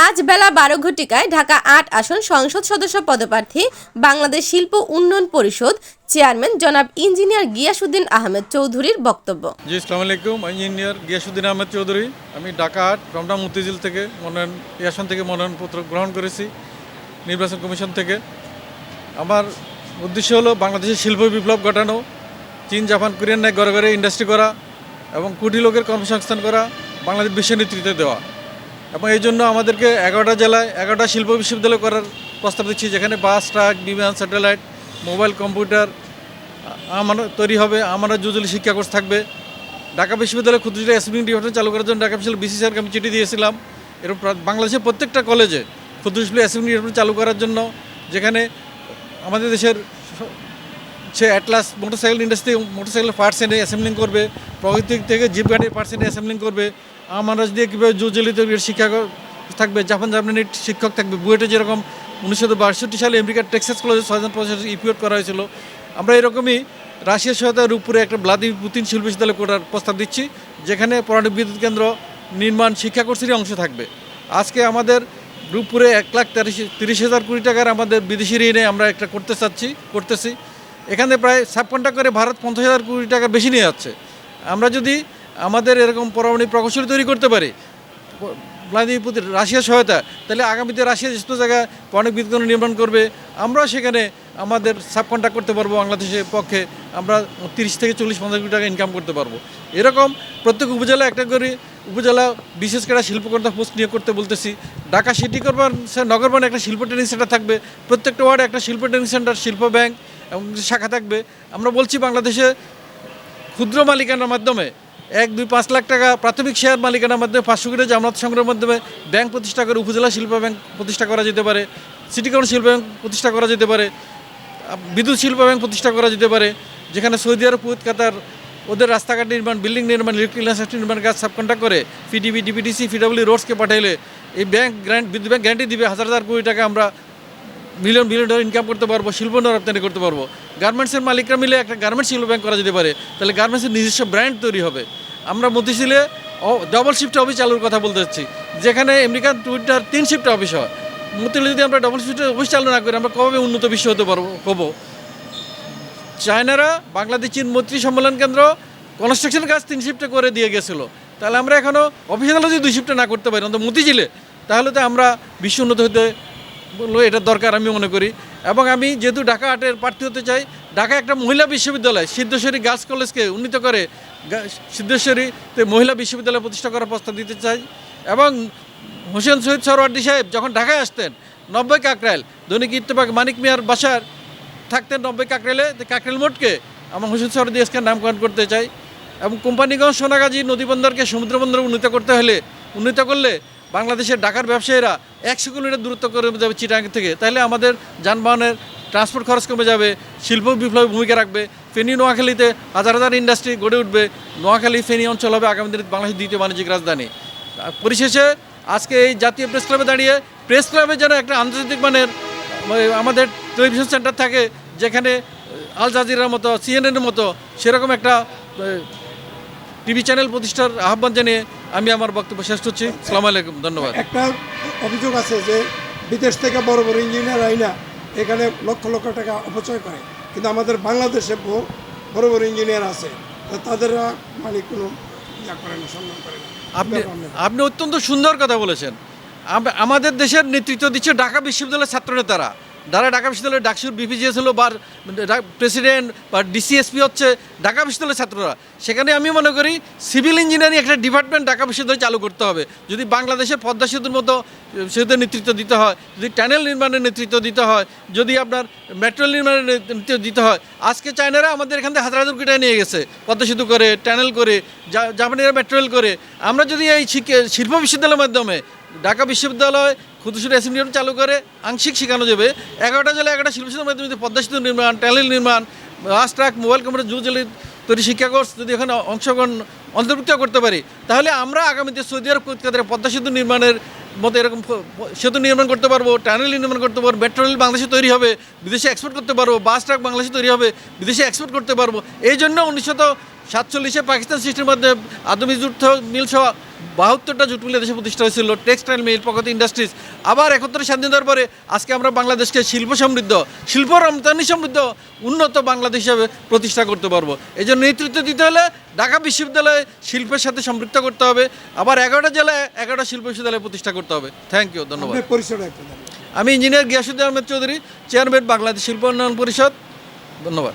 আজ বেলা বারো ঘটিকায় ঢাকা আট আসন সংসদ সদস্য পদপ্রার্থী বাংলাদেশ শিল্প উন্নয়ন পরিষদ চেয়ারম্যান জনাব ইঞ্জিনিয়ার গিয়াসুদ্দিন আহমেদ চৌধুরীর বক্তব্য। জি, আসসালামু আলাইকুম। ইঞ্জিনিয়ার গিয়াসুদ্দিন আহমেদ চৌধুরী। আমি ঢাকা আট রমনা মতিঝিল থেকে মনোনয়ন, এই আসন থেকে মনোনয়নপত্র গ্রহণ করেছি নির্বাচন কমিশন থেকে। আমার উদ্দেশ্য হলো বাংলাদেশের শিল্প বিপ্লব ঘটানো, চীন, জাপান কোরিয়ান ন্যায় ঘরে ঘরে ইন্ডাস্ট্রি করা এবং কোটি লোকের কর্মসংস্থান করা, বাংলাদেশ বিশ্ব নেতৃত্ব দেওয়া। এবং এই জন্য আমাদেরকে এগারোটা জেলায় এগারোটা শিল্প বিশ্ববিদ্যালয় করার প্রস্তাব দিচ্ছি, যেখানে বাস, ট্রাক, বিমান, স্যাটেলাইট, মোবাইল, কম্পিউটার আমার তৈরি হবে আমার জুজুলি শিক্ষা কোর্স থাকবে। ঢাকা বিশ্ববিদ্যালয়ে ক্ষুদ্র অ্যাসেম্বলিং ডিপার্টমেন্ট চালু করার জন্য ঢাকা বিশ্ববিদ্যালয় বিসি স্যারকে আমি চিঠি দিয়েছিলাম। এরকম বাংলাদেশের প্রত্যেকটা কলেজে ক্ষুদ্র শিল্প অ্যাসেম্বলি ডিপার্টমেন্ট চালু করার জন্য, যেখানে আমাদের দেশের স- Atlas motorcycle industry motorcycle parts এনে অ্যাসেম্বলিং করবে প্রকৃতি থেকে জিপ গাড়ির পার্টস এনে অ্যাসেম্বলিং করবে। আমারা দিয়ে কীভাবে জুজলিত শিক্ষা থাকবে, জাপান জাপানের শিক্ষক থাকবে। বুয়েটে যেরকম উনিশশো বাষট্টি সালে আমেরিকার টেক্সাস কলেজে ছয়জন প্রফেসর ইপিওট করা হয়েছিল। আমরা এরকমই রাশিয়ার সহায়তার উপরে একটা ভ্লাদিমির পুতিন শিল্প বিশ্ববিদ্যালয় করার প্রস্তাব দিচ্ছি, যেখানে পরমাণু বিদ্যুৎ কেন্দ্র নির্মাণ শিক্ষা কোর্সেরই অংশ থাকবে। আজকে আমাদের রূপপুরে এক লাখ তিরিশ হাজার কোটি টাকার আমাদের বিদেশি ঋণে আমরা একটা করতে চাচ্ছি, করতেছি। এখানে প্রায় ছাপ্পান্নটা করে ভারত পঞ্চাশ হাজার কোটি টাকার বেশি নিয়ে যাচ্ছে। আমরা যদি আমাদের এরকম পরমাণু প্রকৌশলী তৈরি করতে পারি ভ্লাদিমির পুতিন, রাশিয়ার সহায়তা, তাহলে আগামীতে রাশিয়া যেসব জায়গায় পরমাণু বিদ্যুৎ নির্মাণ করবে, আমরাও সেখানে আমাদের সাব কন্ট্রাক্ট করতে পারব বাংলাদেশের পক্ষে। আমরা তিরিশ থেকে চল্লিশ পঞ্চাশ কোটি টাকা ইনকাম করতে পারব। এরকম প্রত্যেক উপজেলা একটা করে উপজেলা, বিশেষ করে শিল্পকর্তা পোস্ট নিয়োগ করতে বলতেছি। ঢাকা সিটি কর্পোরেশন, নগরবান একটা শিল্প ট্রেনিং সেন্টার থাকবে। প্রত্যেকটা ওয়ার্ডে একটা শিল্প ট্রেনিং সেন্টার শিল্প ব্যাংক এবং শাখা থাকবে। আমরা বলছি বাংলাদেশে ক্ষুদ্র মালিকানার মাধ্যমে এক, দুই, পাঁচ লাখ টাকা প্রাথমিক শেয়ার মালিকানার মাধ্যমে পাঁচশো কোটি জামানত সংগ্রহের মাধ্যমে ব্যাংক প্রতিষ্ঠা করে উপজেলা শিল্প ব্যাংক প্রতিষ্ঠা করা যেতে পারে সিটি কর্পোরেশন শিল্প ব্যাংক প্রতিষ্ঠা করা যেতে পারে, বিদ্যুৎ শিল্প ব্যাংক প্রতিষ্ঠা করা যেতে পারে, যেখানে সৌদি আরব, কুয়েত, কাতার ওদের রাস্তাঘাট নির্মাণ, বিল্ডিং নির্মাণ ইলেকট্রিক ইনফ্রাস্ট্রাকচার নির্মাণ কাজ সাবকন্ট্রাক্ট করে পিডিবি ডিপিডিসি পিডব্লিউ রোডসকে পাঠাইলে এই ব্যাংক গ্র্যান্ট বিদ্যুৎ ব্যাংক গ্যারান্টি দিবে হাজার হাজার কোটি টাকা আমরা মিলিয়ন বিলিয়ন ডলার ইনকাম করতে পারব, শিল্প রপ্তানি করতে পারব। গার্মেন্টসের মালিকরা মিলে একটা গার্মেন্টস শিল্প ব্যাংক করা যেতে পারে। তাহলে গার্মেন্টসের নিজস্ব ব্র্যান্ড তৈরি হবে। আমরা মতিশিলে ডবল শিফট অফিস চালুর কথা বলতে চাচ্ছি যেখানে আমেরিকান টুইটার তিন শিফট অফিস হয়। মতিলে যদি আমরা ডবল শিফট অফিস চালু না করি, আমরা কবে উন্নত বিশ্ব হতে পারব, হব? চায়নারা বাংলাদেশ, চীন, মৈত্রী সম্মেলন কেন্দ্র কনস্ট্রাকশন কাজ তিন শিফটে করে দিয়ে গেছিল। তাহলে আমরা এখনও অফিসিয়াল যদি দুই শিফটে না করতে পারি, অন্তত মতিঝিলে, তাহলে তো আমরা বিশ্ব উন্নত হতে বলল এটা দরকার আমি মনে করি। এবং আমি যেহেতু ঢাকা আটের প্রার্থী হতে চাই ঢাকা একটা মহিলা বিশ্ববিদ্যালয়, সিদ্ধেশ্বরী গার্লস কলেজকে উন্নীত করে সিদ্ধেশ্বরীতে মহিলা বিশ্ববিদ্যালয় প্রতিষ্ঠা করার প্রস্তাব দিতে চাই। এবং হোসেন শহীদ সরওয়ার্দি সাহেব যখন ঢাকায় আসতেন, নব্বই কাকরাইল, দৈনিক ইত্তেফাক মানিক মিয়ার বাসার থাকতেন নব্বই কাকরেলে কাকরেল মোটকে আমার হোসেন সরদি আজকে নামকরণ করতে চাই। এবং কোম্পানিগঞ্জ, সোনাগাজী নদীবন্দরকে সমুদ্র বন্দর উন্নীত করতে হলে, উন্নীত করলে বাংলাদেশের ঢাকার ব্যবসায়ীরা একশো কিলোমিটার দূরত্ব করে যাবে চিটাং থেকে। তাহলে আমাদের যানবাহনের ট্রান্সপোর্ট খরচ কমে যাবে, শিল্প বিপ্লবে ভূমিকা রাখবে। ফেনী, নোয়াখালীতে হাজার হাজার ইন্ডাস্ট্রি গড়ে উঠবে। নোয়াখালী, ফেনী অঞ্চল হবে আগামী দিনে বাংলাদেশের দ্বিতীয় বাণিজ্যিক রাজধানী। পরিশেষে আজকে এই জাতীয় প্রেস ক্লাবে দাঁড়িয়ে প্রেস ক্লাবে যেন একটা আন্তর্জাতিক মানের আমাদের টেলিভিশন সেন্টার থাকে, যেখানে আল জাজিরার মতো সিএনএনের মতো সেরকম একটা টিভি চ্যানেল প্রতিষ্ঠার আহ্বান জানিয়ে আমি আমার বক্তব্য শেষ করছি। সালাম আলাইকুম ধন্যবাদ। একটা অভিযোগ আছে যে বিদেশ থেকে বড় বড় ইঞ্জিনিয়ার আইনা এখানে লক্ষ লক্ষ টাকা অপচয় করে। কিন্তু আমাদের বাংলাদেশে বড় বড় ইঞ্জিনিয়ার আছে তাদের মানে কোনো ইয়া করে না সম্মান করে না। আপনি আপনি অত্যন্ত সুন্দর কথা বলেছেন। আমাদের দেশের নেতৃত্ব দিচ্ছে ঢাকা বিশ্ববিদ্যালয়ের ছাত্রনেতারা যারা ঢাকা বিশ্ববিদ্যালয়ের ডাকসুর বিপিজিএস হলো বা প্রেসিডেন্ট বা ডিসিএসপি হচ্ছে ঢাকা বিশ্ববিদ্যালয়ের ছাত্ররা। সেখানে আমি মনে করি সিভিল ইঞ্জিনিয়ারিং একটা ডিপার্টমেন্ট ঢাকা বিশ্ববিদ্যালয়ে চালু করতে হবে। যদি বাংলাদেশের পদ্মা সেতুর মতো সেতুর নেতৃত্ব দিতে হয়, যদি টানেল নির্মাণের নেতৃত্ব দিতে হয়, যদি আপনার মেট্রো নির্মাণের নেতৃত্ব দিতে হয়, আজকে চায়নারা আমাদের এখান থেকে হাজার হাজার নিয়ে গেছে। পদ্মা সেতু করে টানেল করে জাপানিরা মেট্রোয়েল করে। আমরা যদি এই শিল্প বিশ্ববিদ্যালয়ের মাধ্যমে ঢাকা বিশ্ববিদ্যালয় ক্ষুদ্র অ্যাসেম্বলি চালু করে, আংশিক শেখানো যাবে। এগারোটা জেলায় এগারোটা শিল্প সেতুর মাধ্যমে পদ্মা সেতু নির্মাণ টানেল নির্মাণ বাস ট্রাক, মোবাইল কম্পিউটার যুব জেলি তৈরি শিক্ষা কোর্স যদি এখানে অংশগ্রহণ অন্তর্ভুক্ত করতে পারি, তাহলে আমরা আগামীতে সৌদি আরব কলকাতার পদ্মা সেতু নির্মাণের মতো এরকম সেতু নির্মাণ করতে পারব টানেল নির্মাণ করতে পারব মেট্রো রেল বাংলাদেশে তৈরি হবে, বিদেশে এক্সপোর্ট করতে পারব, বাস ট্রাক বাংলাদেশে তৈরি হবে, বিদেশে এক্সপোর্ট করতে পারব। এই জন্য উনিশশো সাতচল্লিশে পাকিস্তান সৃষ্টির মধ্যে আদমি যুদ্ধ, মিল সহ বাহাত্তরটা জুট মিলে দেশে প্রতিষ্ঠা হয়েছিল। টেক্সটাইল মিল পকত ইন্ডাস্ট্রিজ। আবার একত্তর স্বাধীনতার পরে আজকে আমরা বাংলাদেশকে শিল্প সমৃদ্ধ শিল্প রমতানি সমৃদ্ধ উন্নত বাংলাদেশ হিসাবে প্রতিষ্ঠা করতে পারব। এই জন্য নেতৃত্ব দিতে হলে ঢাকা বিশ্ববিদ্যালয়ে শিল্পের সাথে সম্পৃক্ত করতে হবে। আবার এগারোটা জেলায় এগারোটা শিল্প বিশ্ববিদ্যালয় প্রতিষ্ঠা করতে হবে। থ্যাংক ইউ ধন্যবাদ। আমি ইঞ্জিনিয়ার গিয়াসুদ্দিন আহমেদ চৌধুরী চেয়ারম্যান বাংলাদেশ শিল্প উন্নয়ন পরিষদ। ধন্যবাদ।